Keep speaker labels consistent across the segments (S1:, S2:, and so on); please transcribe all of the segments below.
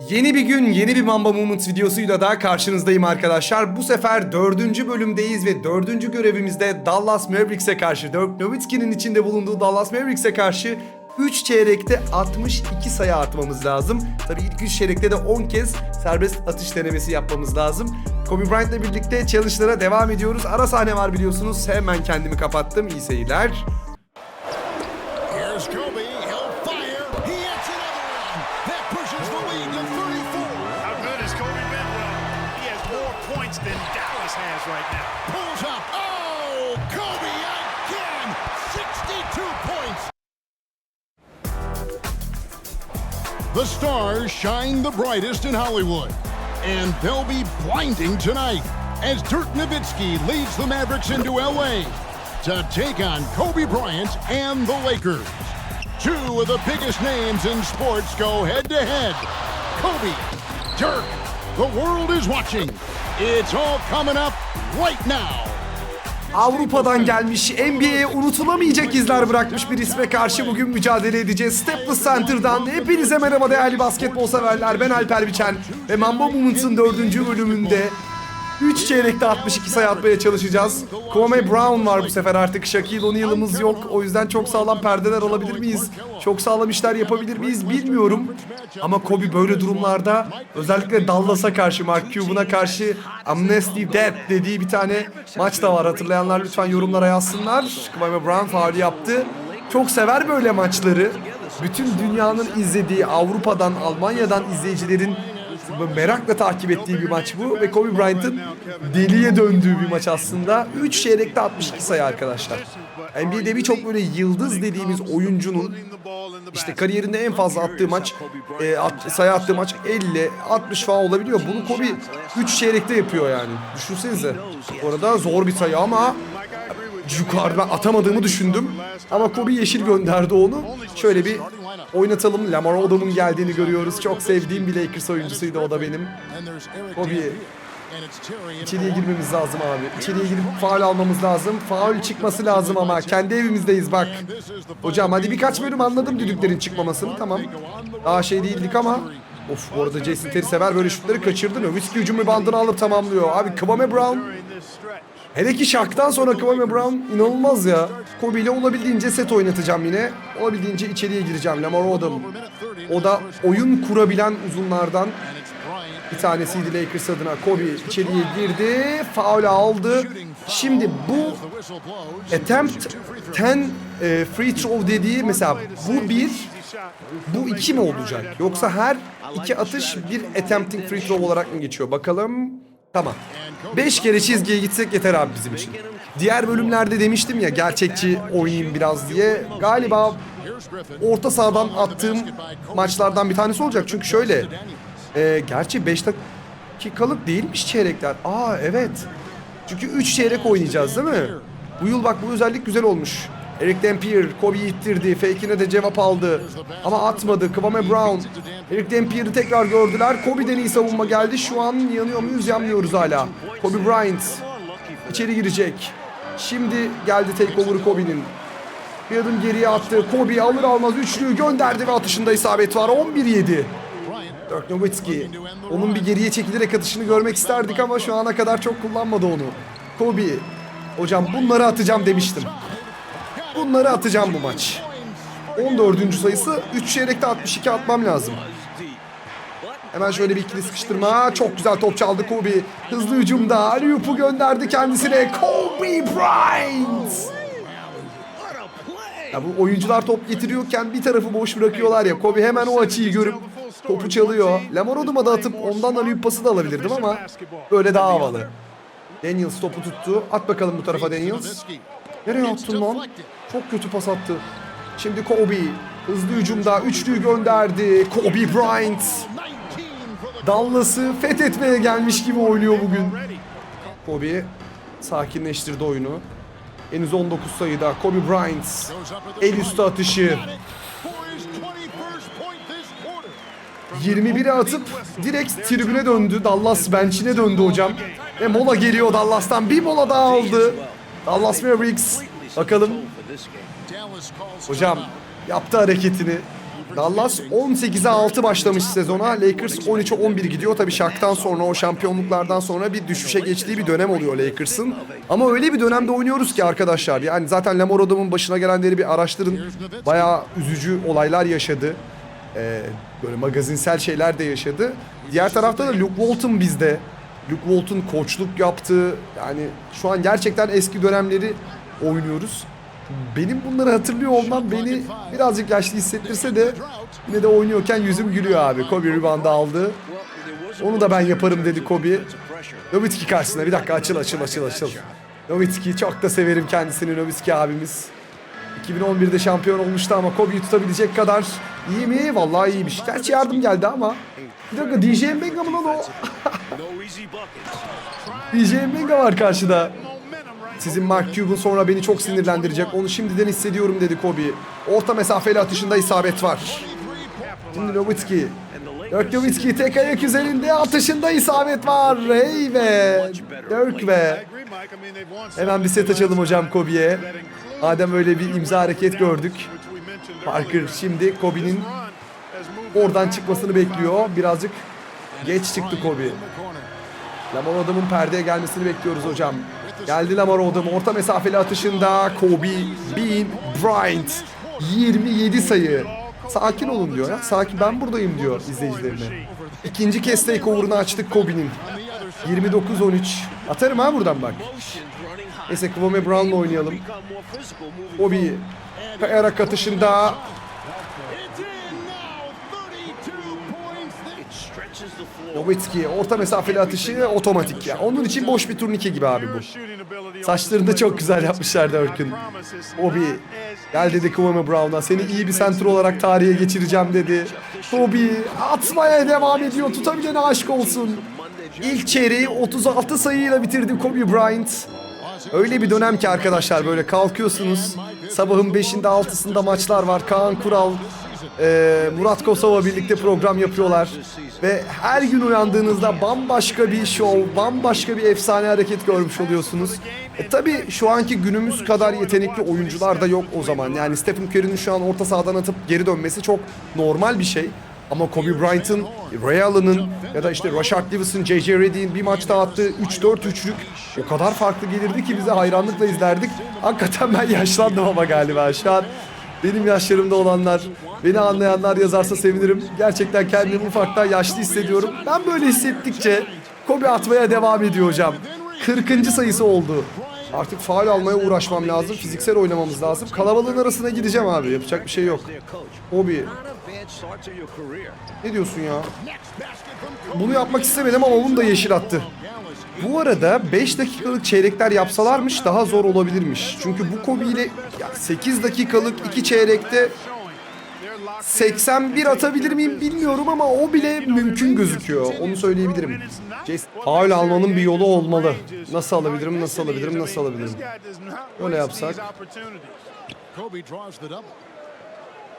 S1: Yeni bir gün, yeni bir Mamba Moment videosuyla da karşınızdayım arkadaşlar. Bu sefer dördüncü bölümdeyiz ve dördüncü görevimizde Dallas Mavericks'e karşı, Dirk Nowitzki'nin içinde bulunduğu Dallas Mavericks'e karşı 3 çeyrekte 62 sayı atmamız lazım. Tabii ilk 3 çeyrekte de 10 kez serbest atış denemesi yapmamız lazım. Kobe Bryant'la birlikte challenge'lara devam ediyoruz. Ara sahne var biliyorsunuz. Hemen kendimi kapattım. İyi seyirler.
S2: Than Dallas has right now.
S3: Pulls up. Oh, Kobe again. 62 points. The stars shine the brightest in Hollywood, and they'll be blinding tonight as Dirk Nowitzki leads the Mavericks into LA to take on Kobe Bryant and the Lakers. Two of the biggest names in sports go head to head. Kobe, Dirk, the world is watching. It's all coming up right now.
S1: Avrupa'dan gelmiş, NBA'ye unutulamayacak izler bırakmış bir isme karşı bugün mücadele edeceğiz. Staples Center'dan hepinize merhaba değerli basketbol severler. Ben Alper Biçen ve Mamba Moment'ın dördüncü bölümünde 3 çeyrekte 62 sayı atmaya çalışacağız. Kwame Brown var bu sefer artık. Shaquille O'Neal'ımız yok. O yüzden çok sağlam perdeler alabilir miyiz? Çok sağlam işler yapabilir miyiz bilmiyorum. Ama Kobe böyle durumlarda özellikle Dallas'a karşı, Mark Cuban'a karşı Amnesty Death dediği bir tane maç da var. Hatırlayanlar lütfen yorumlara yazsınlar. Kwame Brown faul yaptı. Çok sever böyle maçları. Bütün dünyanın izlediği Avrupa'dan, Almanya'dan izleyicilerin merakla takip ettiği bir maç bu ve Kobe Bryant'ın deliye döndüğü bir maç aslında. 3 çeyrekte 62 sayı arkadaşlar. NBA'de birçok böyle yıldız dediğimiz oyuncunun işte kariyerinde en fazla attığı maç, e, at- sayı attığı maç 50, 60 falan olabiliyor. Bunu Kobe 3 çeyrekte yapıyor yani. Düşünsenize. Orada zor bir sayı ama yukarıdan atamadığımı düşündüm. Ama Kobe yeşil gönderdi onu. Şöyle bir oynatalım. Lamar Odom'un geldiğini görüyoruz. Çok sevdiğim bir Lakers oyuncusuydu o da benim.
S3: And there's Eric
S1: Kobe.
S3: Dampier. And it's Terry in
S1: İçeriye girmemiz lazım abi. İçeriye girip faul almamız lazım. Faul çıkması lazım ama. Kendi evimizdeyiz bak. Hocam hadi birkaç bölüm anladım düdüklerin çıkmamasını tamam. Daha şey değildik ama. Of bu arada Jason Terry sever böyle şutları kaçırdı. Nowitzki hücum bandını alıp tamamlıyor. Abi Kwame Brown. Hele ki Shaq'tan sonra Kwame Brown inanılmaz ya. Kobe ile olabildiğince set oynatacağım yine. Olabildiğince içeriye gireceğim. Lamar Odom. O da oyun kurabilen uzunlardan bir tanesiydi Lakers adına. Kobe içeriye girdi. Faul aldı. Şimdi bu attempt 10 e, free throw dediği mesela bu bir bu iki mi olacak? Yoksa her iki atış bir attempting free throw olarak mı geçiyor? Bakalım. Tamam. 5 kere çizgiye gitsek yeter abi bizim için. Diğer bölümlerde demiştim ya gerçekçi oynayayım biraz diye. Galiba orta sahadan attığım maçlardan bir tanesi olacak. Çünkü şöyle. e, gerçi 5 dakikalık değilmiş çeyrekler. Aa evet. Çünkü 3 çeyrek oynayacağız değil mi? Bu yıl bak bu özellik güzel olmuş. Eric Dampier, Kobe'yi ittirdi. Fake'ine de cevap aldı. Ama atmadı. Kwame Brown. Eric Dampier'i tekrar gördüler. Kobe'den iyi savunma geldi. Şu an yanıyor muyuz? Yanmıyoruz hala. Kobe Bryant içeri girecek. Şimdi geldi takeover'ı Kobe'nin. Bir adım geriye attı. Kobe alır almaz üçlüyü gönderdi ve atışında isabet var. 11-7. Dirk Nowitzki. Onun bir geriye çekilerek atışını görmek isterdik ama şu ana kadar çok kullanmadı onu. Kobe. Hocam bunları atacağım demiştim. Bunları atacağım bu maç. 14. sayısı 3 çeyrekte 62 atmam lazım. Hemen şöyle bir ikili sıkıştırma. Çok güzel top çaldı Kobe. Hızlı hücumda. Aliyup'u gönderdi kendisine. Kobe Bryant. Ya bu oyuncular top getiriyorken bir tarafı boş bırakıyorlar ya. Kobe hemen o açıyı görüp topu çalıyor. Lamar Odom'a da atıp ondan Aliyup pası da alabilirdim ama böyle daha havalı. Daniels topu tuttu. At bakalım bu tarafa Daniels. Nereye attın lan? Çok kötü pas attı. Şimdi Kobe hızlı hücumda üçlüyü gönderdi. Kobe Bryant Dallas'ı fethetmeye gelmiş gibi oynuyor bugün. Kobe sakinleştirdi oyunu. Henüz 19 sayıda Kobe Bryant el üstü atışı. 21'e atıp direkt tribüne döndü. Dallas bench'ine döndü hocam. Ve mola geliyor Dallas'tan. Bir mola daha aldı. Dallas Mavericks. Bakalım hocam yaptı hareketini. Dallas 18'e 6 başlamış sezona. Lakers 13'e 11 gidiyor. Tabii Shaq'tan sonra o şampiyonluklardan sonra bir düşüşe geçtiği bir dönem oluyor Lakers'ın. Ama öyle bir dönemde oynuyoruz ki arkadaşlar. Yani zaten Lamar Odom'un başına gelenleri bir araştırın. Bayağı üzücü olaylar yaşadı. Ee, böyle magazinsel şeyler de yaşadı. Diğer tarafta da Luke Walton bizde. Luke Walton koçluk yaptı. Yani şu an gerçekten eski dönemleri oynuyoruz. Benim bunları hatırlıyor olmam beni birazcık yaşlı hissettirse de yine de oynuyorken yüzüm gülüyor abi. Kobe rebound'ı aldı. Onu da ben yaparım dedi Kobe. Nowitzki karşısında bir dakika açıl açıl açıl açıl. Nowitzki çok da severim kendisini Nowitzki abimiz. 2011'de şampiyon olmuştu ama Kobe'yi tutabilecek kadar iyi mi? Vallahi iyiymiş. Gerçi yardım geldi ama. Bir dakika DJ Mbenga mı lan o? DJ Mbenga var karşıda. Sizin Mark Cuban sonra beni çok sinirlendirecek. Onu şimdiden hissediyorum dedi Kobe. Orta mesafeli atışında isabet var. Şimdi Nowitzki. Dirk Nowitzki tek ayak üzerinde atışında isabet var. Hey be. Dirk be. Hemen bir set açalım hocam Kobe'ye. Madem öyle bir imza hareket gördük. Parker şimdi Kobe'nin oradan çıkmasını bekliyor. Birazcık geç çıktı Kobe. Lamar Odom'un perdeye gelmesini bekliyoruz hocam. Geldi Lamar Odom. Orta mesafeli atışında Kobe Bean Bryant. 27 sayı. Sakin olun diyor ya. Sakin ben buradayım diyor izleyicilerine. İkinci kez takeover'ını açtık Kobe'nin. 29-13. Atarım ha buradan bak. Neyse Kwame Brown'la oynayalım. Kobe kayarak atışında Nowitzki orta mesafeli atışı otomatik ya. Onun için boş bir turnike gibi abi bu. Saçlarını da çok güzel yapmışlar Dirk'ün. Obi gel dedi Kwame Brown'a seni iyi bir center olarak tarihe geçireceğim dedi. Obi atmaya devam ediyor tutabilene aşk olsun. İlk çeyreği 36 sayıyla bitirdi Kobe Bryant. Öyle bir dönem ki arkadaşlar böyle kalkıyorsunuz. Sabahın 5'inde 6'sında maçlar var. Kaan Kural, e, Murat Kosova birlikte program yapıyorlar. Ve her gün uyandığınızda bambaşka bir show, bambaşka bir efsane hareket görmüş oluyorsunuz. E tabi şu anki günümüz kadar yetenekli oyuncular da yok o zaman. Yani Stephen Curry'nin şu an orta sahadan atıp geri dönmesi çok normal bir şey. Ama Kobe Bryant'ın, Ray Allen'ın ya da işte Rashard Lewis'ın, J.J. Redick'in bir maçta attığı 3-4-3'lük o kadar farklı gelirdi ki bize hayranlıkla izlerdik. Hakikaten ben yaşlandım ama galiba şu an. Benim yaşlarımda olanlar, beni anlayanlar yazarsa sevinirim. Gerçekten kendimi ufaktan yaşlı hissediyorum. Ben böyle hissettikçe Kobe atmaya devam ediyor hocam. 40. sayısı oldu. Artık faal almaya uğraşmam lazım. Fiziksel oynamamız lazım. Kalabalığın arasına gideceğim abi. Yapacak bir şey yok. Kobe ne diyorsun ya? Bunu yapmak istemedim ama bunu da yeşil attı. Bu arada 5 dakikalık çeyrekler yapsalarmış daha zor olabilirmiş. Çünkü bu Kobe ile ya 8 dakikalık 2 çeyrekte 81 atabilir miyim bilmiyorum ama o bile mümkün gözüküyor. Onu söyleyebilirim. Faul almanın bir yolu olmalı. Nasıl alabilirim, nasıl alabilirim, nasıl alabilirim? Öyle yapsak.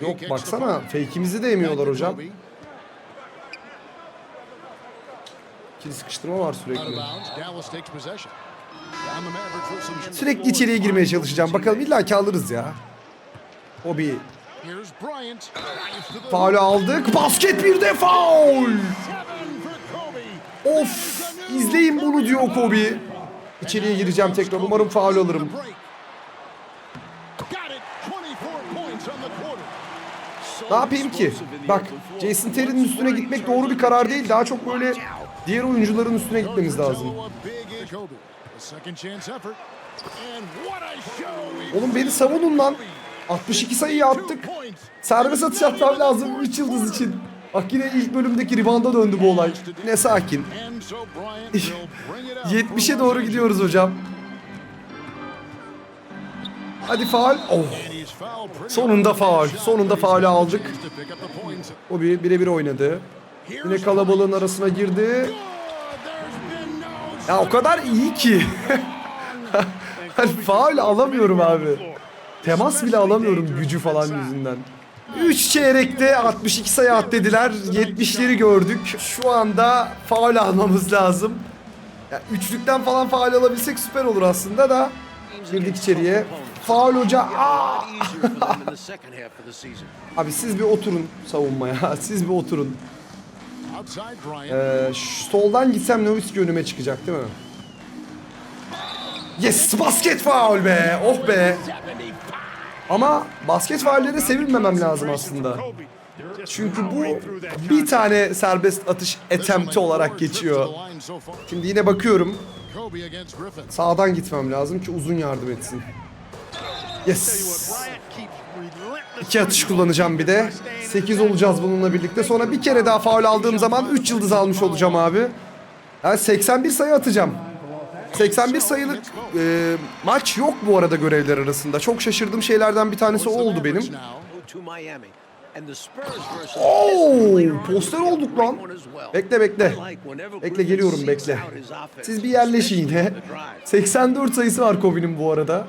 S1: Yok baksana fake'imizi de yemiyorlar hocam. İkili sıkıştırma var sürekli. Sürekli içeriye girmeye çalışacağım. Bakalım illa ki alırız ya.
S3: To the
S1: Faulü aldık. Basket bir de faul. Of. izleyin bunu diyor Kobe. İçeriye gireceğim tekrar. Umarım faul alırım.
S3: Break. Got it. 24 points on the quarter.
S1: Ne yapayım ki? Bak Jason Terry'nin üstüne gitmek doğru bir karar değil. Daha çok böyle diğer oyuncuların üstüne gitmemiz lazım. Oğlum beni savunun lan. 62 sayıyı attık. Serbest atış atmam lazım 3 yıldız için. Bak yine ilk bölümdeki ribanda döndü bu olay. Yine sakin.
S3: And so Bryant will bring it up.
S1: 70'e doğru gidiyoruz hocam. Hadi faul. Oh. Sonunda faul. Sonunda faulü aldık. O bir birebir oynadı. Yine kalabalığın arasına girdi. Ya o kadar iyi ki. hani faul alamıyorum abi. Temas bile alamıyorum gücü falan yüzünden. 3 çeyrekte 62 sayı at dediler. 70'leri gördük. Şu anda faul almamız lazım. Ya üçlükten falan faul alabilsek süper olur aslında da. Girdik içeriye. faul hoca. Aa! Abi siz bir oturun savunmaya. Siz bir oturun. Ee, soldan gitsem Novitski önüme çıkacak değil mi? Yes basket faul be. Oh be. Ama basket faulleri sevinmemem lazım aslında. Çünkü bu bir tane serbest atış attempt'i olarak geçiyor. Şimdi yine bakıyorum. Sağdan gitmem lazım ki uzun yardım etsin. Yes. İki atış kullanacağım bir de. 8 olacağız bununla birlikte. Sonra bir kere daha faul aldığım zaman 3 yıldız almış olacağım abi. Yani 81 sayı atacağım. 81 sayılık e, maç yok bu arada görevler arasında. Çok şaşırdığım şeylerden bir tanesi o oldu benim. Oo, poster olduk lan. Bekle bekle. Bekle geliyorum bekle. Siz bir yerleşin yine. 84 sayısı var Kobe'nin bu arada.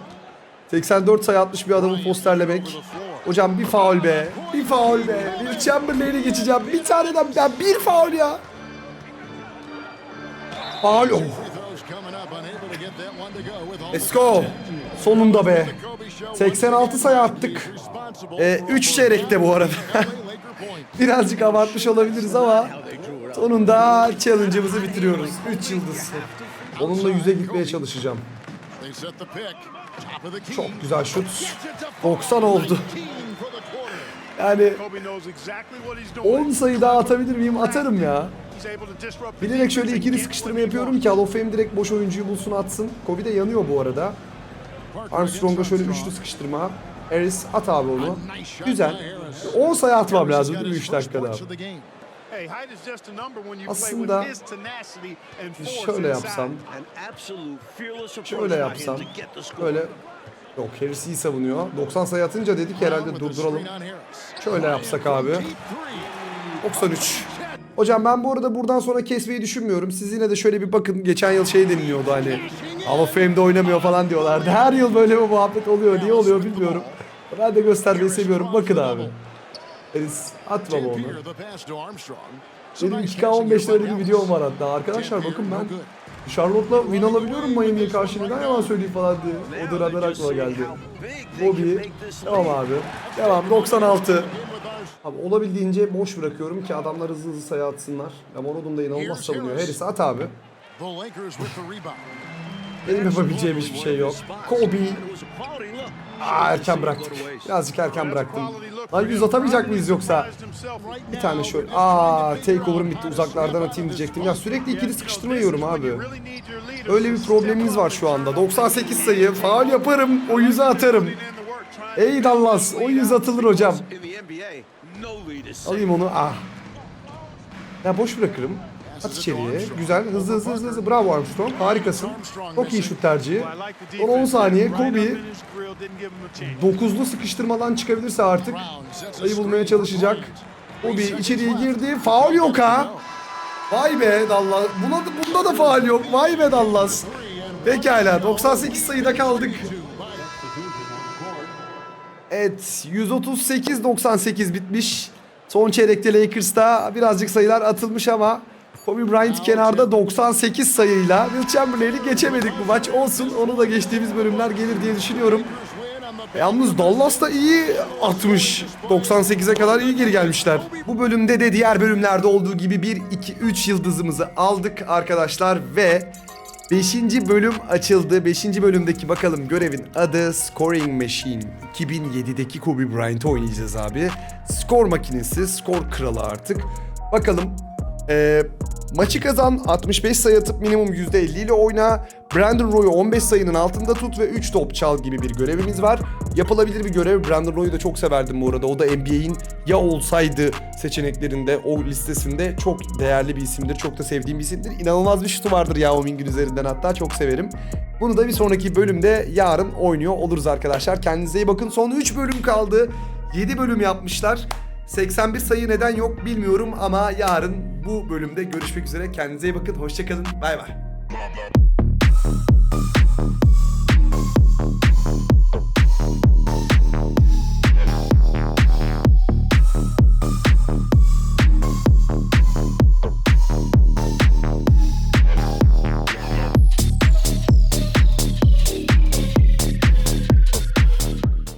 S1: 84 sayı atmış bir adamı posterlemek. Hocam bir faul be. Bir faul be. Bir Chamberlain'i geçeceğim. Bir taneden ya bir faul ya. Faul. Oh. Let's go. Sonunda be.
S3: Kobe show.
S1: 86 sayı attık.
S3: Responsible
S1: 3 çeyrekte bu arada. Birazcık abartmış olabiliriz ama sonunda challenge'ımızı bitiriyoruz. 3 yıldız. Onunla yüze gitmeye çalışacağım. Çok güzel şut.
S3: Gets it to
S1: 90 oldu.
S3: 19 for the quarter.
S1: Yani
S2: Kobe knows exactly what he's doing.
S1: 10 sayı daha atabilir miyim? Atarım ya. Bilerek şöyle ikili sıkıştırma yapıyorum ki Hall of Fame direkt boş oyuncuyu bulsun atsın. Kobe de yanıyor bu arada. Armstrong'a şöyle üçlü sıkıştırma. Harris at abi onu. Güzel. 10 sayı atmam lazım değil mi 3 dakikada?
S3: Points of the game.
S2: Hey, height is just a number when you play
S1: Aslında
S2: with his tenacity and force
S1: Şöyle yapsam.
S4: An absolute fearless approach
S1: Şöyle yapsam.
S4: to get the score.
S1: Böyle Yok Harris iyi savunuyor. 90 sayı atınca dedik herhalde durduralım. Şöyle yapsak abi.
S3: Deep three.
S1: 93. Hocam ben bu arada buradan sonra kesmeyi düşünmüyorum. Siz yine de şöyle bir bakın. Geçen yıl şey deniliyordu hani. Hall of Fame'de oynamıyor falan diyorlardı. Her yıl böyle bir muhabbet oluyor. Niye oluyor bilmiyorum. Ben de göstermeyi seviyorum. Bakın abi. Harris at baba onu.
S3: Nice
S1: 2K15'te
S3: passing
S1: öyle bir videom var hatta. Arkadaşlar bakın ben. Charlotte'la win alabiliyorum Miami'ye karşı. Neden yalan söyleyeyim falan diye. O dönemler aklıma geldi. Bobby. Devam abi. Devam 96.
S3: In with our
S1: Abi olabildiğince boş bırakıyorum ki adamlar hızlı hızlı sayı atsınlar. Lamar da inanılmaz savunuyor. Harris at abi. Benim yapabileceğim hiçbir şey yok. Kobe. Aa erken bıraktık. Birazcık erken bıraktım. Lan yüz atamayacak mıyız yoksa? Bir tane şöyle. Aa takeover'ım bitti uzaklardan atayım diyecektim. Ya sürekli ikili sıkıştırma yiyorum abi. Öyle bir problemimiz var şu anda. 98 sayı. Faal yaparım. O yüze atarım. Ey Dallas. O yüz atılır hocam. Alayım onu. Ah. Ya boş bırakırım. At içeriye. Güzel. Hızlı hızlı hızlı hızlı. Bravo Armstrong. Harikasın. Çok iyi şut tercihi. Son 10 saniye. Kobe dokuzlu sıkıştırmadan çıkabilirse artık sayı bulmaya çalışacak. Kobe içeriye girdi. Faul yok ha. Vay be Dallas. Buna da, bunda da faul yok. Vay be Dallas. Pekala 98 sayıda kaldık. Evet 138-98 bitmiş. Son çeyrekte Lakers'ta birazcık sayılar atılmış ama Kobe Bryant kenarda 98 sayıyla Will Chamberlain'i geçemedik bu maç. Olsun onu da geçtiğimiz bölümler gelir diye düşünüyorum. Yalnız Dallas da iyi atmış. 98'e kadar iyi geri gelmişler. Bu bölümde de diğer bölümlerde olduğu gibi 1, 2, 3 yıldızımızı aldık arkadaşlar ve 5. bölüm açıldı. 5. bölümdeki bakalım görevin adı Scoring Machine. 2007'deki Kobe Bryant'ı oynayacağız abi. Skor makinesi, skor kralı artık. Bakalım ee, maçı kazan 65 sayı atıp minimum %50 ile oyna. Brandon Roy'u 15 sayının altında tut ve 3 top çal gibi bir görevimiz var. Yapılabilir bir görev. Brandon Roy'u da çok severdim bu arada. O da NBA'in ya olsaydı seçeneklerinde, o listesinde çok değerli bir isimdir. Çok da sevdiğim bir isimdir. İnanılmaz bir şutu vardır Yao Ming'in üzerinden hatta çok severim. Bunu da bir sonraki bölümde yarın oynuyor oluruz arkadaşlar. Kendinize iyi bakın. Son 3 bölüm kaldı. 7 bölüm yapmışlar. 81 sayı neden yok bilmiyorum ama yarın bu bölümde görüşmek üzere. Kendinize iyi bakın. Hoşçakalın. Bay bay.